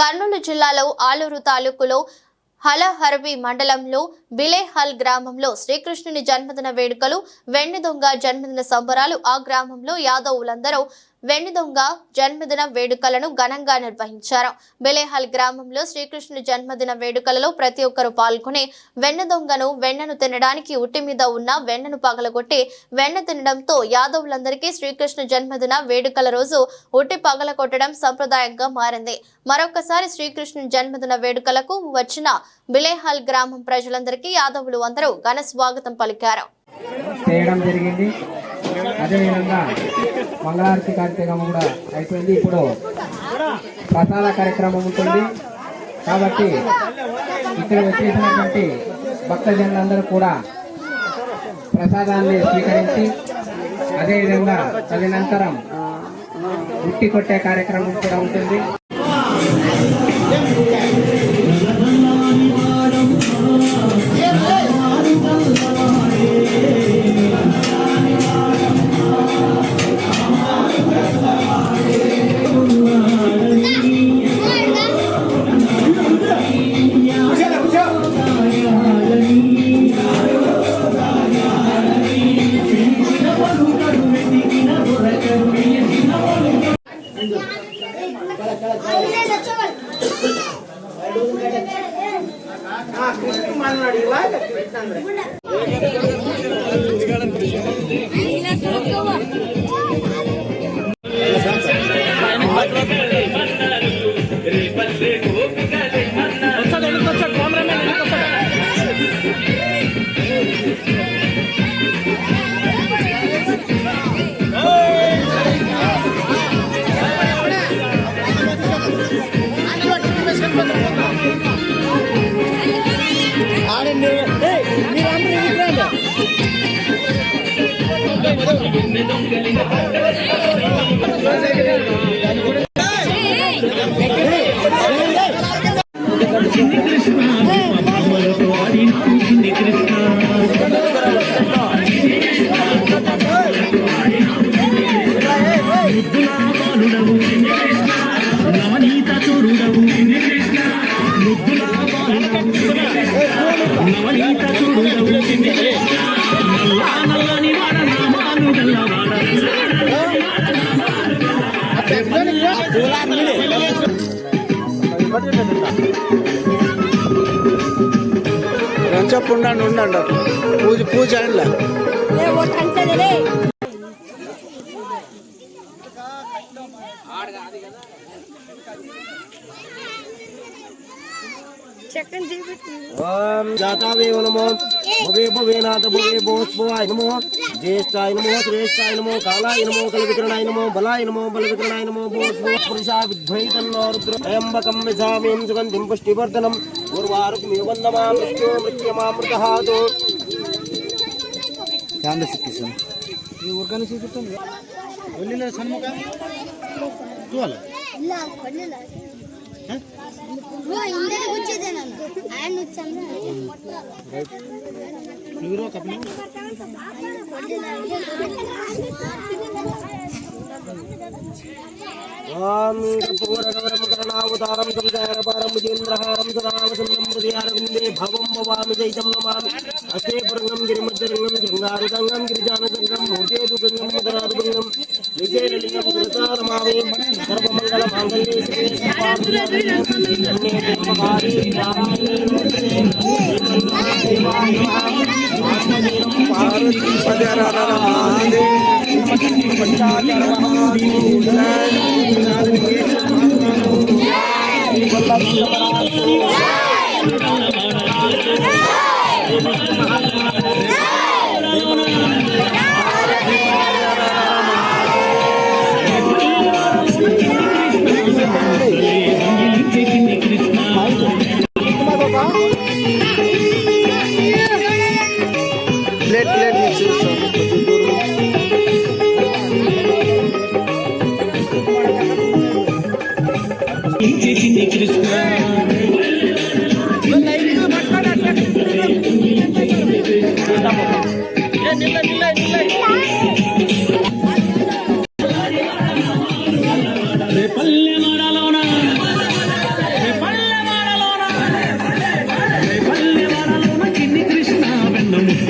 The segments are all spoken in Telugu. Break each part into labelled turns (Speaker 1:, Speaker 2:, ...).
Speaker 1: కర్నూలు జిల్లాలో ఆలూరు తాలూకులో హలహరవి మండలంలో బిలేహల్ గ్రామంలో శ్రీకృష్ణుని జన్మదిన వేడుకలు వెండి దొంగ జన్మదిన సంబరాలు ఆ గ్రామంలో యాదవులందరూ వెండి దొంగ జన్మదిన వేడుకలను ఘనంగా నిర్వహించారు. బెలేహల్ గ్రామంలో శ్రీకృష్ణుని జన్మదిన వేడుకలలో ప్రతి ఒక్కరూ పాల్గొని వెన్న దొంగను వెన్నను తినడానికి ఉట్టి మీద ఉన్న వెన్నను పగలగొట్టి వెన్న తినడంతో యాదవులందరికీ శ్రీకృష్ణ జన్మదిన వేడుకల రోజు ఉట్టి పగలగొట్టడం సంప్రదాయంగా మారింది. మరొకసారి శ్రీకృష్ణుని జన్మదిన వేడుకలకు వచ్చిన బిలేహల్ గ్రామం ప్రజలందరికీ యాదవులు అందరూ ఘన స్వాగతం పలికారు.
Speaker 2: చేయడం జరిగింది. అదేవిధంగా మంగళారతి కార్యక్రమం కూడా అయిపోయింది. ఇప్పుడు ప్రసాద కార్యక్రమం ఉంటుంది. కాబట్టి ఇక్కడ వచ్చేసినటువంటి భక్తజనులందరూ కూడా ప్రసాదాన్ని స్వీకరించి అదేవిధంగా తదనంతరం ఉట్టి కొట్టే కార్యక్రమం కూడా ఉంటుంది.
Speaker 3: எனக்கு
Speaker 4: చెప్పు ఉండండి ఉండండి పూజ పూజ అయినలే
Speaker 5: ఓం జాతావేవ నమో. భవే భవేనాథ భవే భోస్భవాయ నమో. జ్యేష్ఠాయనమో శ్రేష్ఠాయనమో కాలాయనమో కలవికరణాయనమో బలాయనమో బలవికరణాయనమో పురుషా విద్వైతన్నో రుద్రయంబకం విధామీం సుగంధిం పుష్టివర్ధనం. పూర్వారుగ్మి వందమా మృత్యో మృత్యమామృతహాదు
Speaker 4: క్యాండ సిక్కిసం
Speaker 6: ఈ ఊరికని సిక్కుతాం వెళ్ళిన సన్ముఖం?
Speaker 4: చూడాలి యూరో
Speaker 5: కప్పు పూర్ణవరం కరుణావతారం సంసారపారం ముజేంద్రహారం సదావసన్నం హృదయారవిందే భవం భవామి చైతం నమామి అస్తే పురంగం గిరిమధ్యరంగం శృంగారుదంగం గిరిజానదంగం మూర్తేదు గంగం మధురాదు గంగం విజయలింగం కృతారమావేం సర్వం మాంగళ్యే శివే సర్వాభిలాషే అన్నే
Speaker 4: నరసింహ స్వామి పొద్దుటూరు
Speaker 3: చేసింది కృష్ణ నిల్ల నిల్ల నిల్ల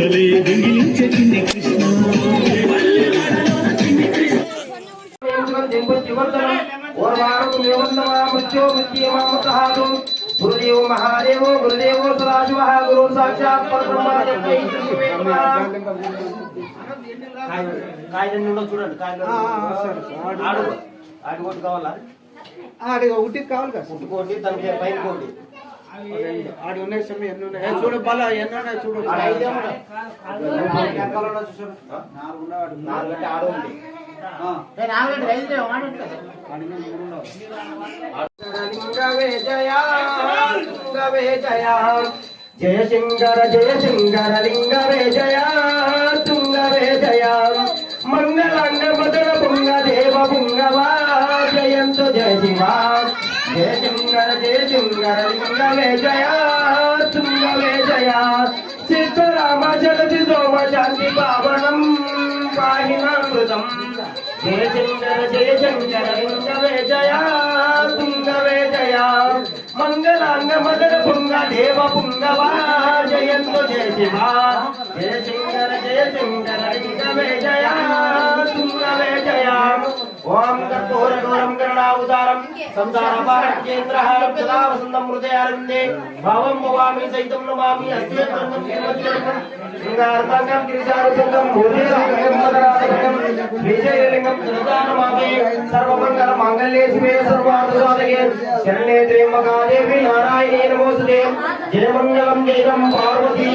Speaker 5: Thank you. గురుదేవ మహాదేవో గురుదేవో సదాశివ గురు సాక్షాత్ చూడండి కావాలా?
Speaker 4: ఆడి ఒకటి కావాలి కదా.
Speaker 5: పైన కోటి.
Speaker 4: ఆడి ఉన్నాయి సమయం ఎన్ని ఉన్నాయి చూడు బాల ఎన్ని ఉన్నాయి చూడు
Speaker 5: జయ సింగర జయ సింగర లింగరే జయ తుంగరే జయ జయ మంగళంగ జయ జయ తుంగవే జయ. సీతారామ జగతి సోమ శాంతి పావనం పాహినామృతం జయ శంకర జయ శంకర లింగవే జయ తుంగవే జయ. మంగళాంగ మదన పుంగ దేవ పుంగవా జయంతో జయ శివ. జయ శంకర జయ శంకర కర్పూర గౌరం కరుణావతారం సంసార పారకేంద్రహారం సదా వసంతం హృదయారందే భావం భవామి సైతం నమామి అస్యేతం శృంగారతాంగం గిరిజారుతంగం భూదేశం విజయలింగం సదానమామి సర్వమంగళ మాంగళ్యే శివే సర్వార్థసాధకే శరణే త్ర్యంబకాదేవి నారాయణే నమోస్తుతే జయమంగళం జయం పార్వతీ